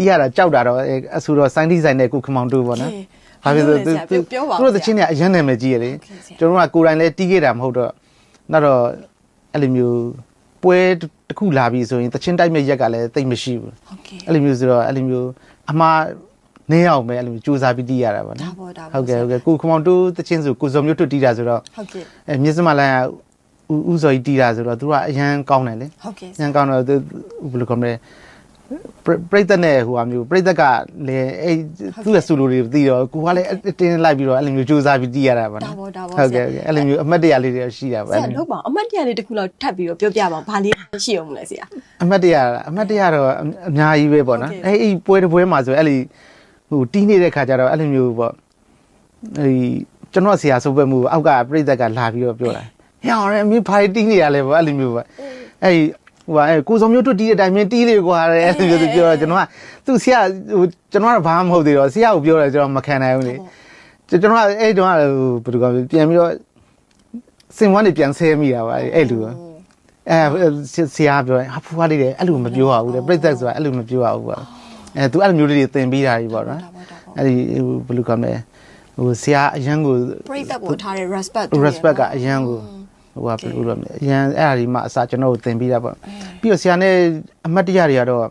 တီးရတာကြောက်တာတော့အဲအဆူတော့စိုင်းဒီဇိုင်းနဲ့ကိုခမောင်တို့ပေါ့နော်ဘာဖြစ်လို့လဲဆရာပြောပြောပါဦးသူတို့တချင်းတွေကအရင်နာမည်ကြီးရလေဟုတ်ကဲ့ဆရာကျွန်တော်တို့ကကိုယ်တိုင်လည်းတီးခဲ့တာမဟုတ်တော့နောက်တော့အဲ့လိုမျိုးပွဲတစ်ခုလာပြီဆိုရင်တချင်းတိုက်မဲ့ရက်ကလည်းတိတ်မရှိဘူးဟုတ်ကဲ့အဲ့လိုမျိုးဆိုတော့အဲ့လိုမျိုးအမှားနည်းအောင်ပဲအဲ့လိုမျိုးစူးစမ်းပြီးတီးရတာပေါ့ဒါနော်ပေါ့ဒါပေါ့ဟုတ်ကဲ့ဟုတ်ကဲ့ကိုခမောင်တို့တချင်းဆိုကိုဇော်မျိုးတို့တီးတာဆိုတော့ဟုတ်ကဲ့အဲမြစ်စမလိုင်းကဦးဦးစော်ကြီးတီးတာဆိုတော့သူကအရန်ကောင်းတယ်လေဟုတ်ကဲ့အရန်ကောင်းတော့သူဘယ်လိုကောင်းလဲ ပရိသတ်နဲ့ဟိုအမျိုးပရိသတ်ကလည်းအဲသူ့ရဲ့ဆူလိုတွေတီးတော့ကိုကလည်းအတင်းလိုက်ပြီးတော့အဲ့လိုမျိုးစူးစမ်းပြီးတီးရတာပေါ့ဒါနော်ပေါ့ဒါပေါ့ဟုတ်ကဲ့ဟုတ်ကဲ့အဲ့လိုမျိုးအမှတ်တရလေးတွေရှိတာဆပေါ့ရာလောက်ပါအမတ်တရားလေးတစ်ခုလောက်ထပ်ပြီးတော့ပြောပြပါဦးဘာလေးရှိအောင်မလဲဆရာအမှတ်တရအမှတ်တရတော့အများကြီးပဲပေါ့နော်ဟုတ်ကဲ့အဲ့အဲ့ပွဲတစ်ပွဲမှာဆိုအဲ့လိုဟိုတီးနေတဲ့ခါကျတော့အဲ့လိုမျိုးပေါ့အဲ့ကျွန်တော်ဆရာဆိုပဲမှုအောက်ကပြိသက်ကလာပြီးတော့ပြောတာဟဲ့အောင်ရအမေဖိုင်တီးနေရလဲပေါ့အဲ့လိုမျိုးပေါ့အဲ့ ဟိုပါအဲ့ကိုစုံမျိုးတို့တီးတဲ့အတိုင်းမင်းတီးလေကွာတဲ့အဲ့လိုမျိုးသူပြောတော့ကျွန်တော်ကသူဆရာဟိုကျွန်တော်ကဘာမှမဟုတ်သေးတော့ဆရာကိုပြောတယ်ကျွန်တော်မခံနိုင်ဘူးလေကျွန်တော်ကအဲ့တုန်းကဟိုဘယ်လိုကပြန်ပြီးတော့စင်ဝမ်းနေပြန်ဆဲမိတာပါအဲ့လိုအဲဆရာပြောတယ်ဟာဖူးရလေးတယ်အဲ့လိုမပြောရဘူးတဲ့ပြိသက်ဆိုတာအဲ့လိုမပြောရဘူးပေါ့အဲသူအဲ့လိုမျိုးလေးတွေသင်ပေးတာကြီးပေါ့နော်ဒါပေါ့ဒါပေါ့အဲ့ဒီဘယ်လိုကောင်းလဲဟိုဆရာအရန်ကိုပရိသတ်ပေါ်ထားတဲ့ respect respect ကအရန်ကိုဟိုကဘယ်လိုလဲအရန်အဲ့အရာဒီမှအစားကျွန်တော်ကိုသင်ပေးတာပေါ့ ပြီးတော့ဆရာနဲ့အမတ်တရတွေကတော့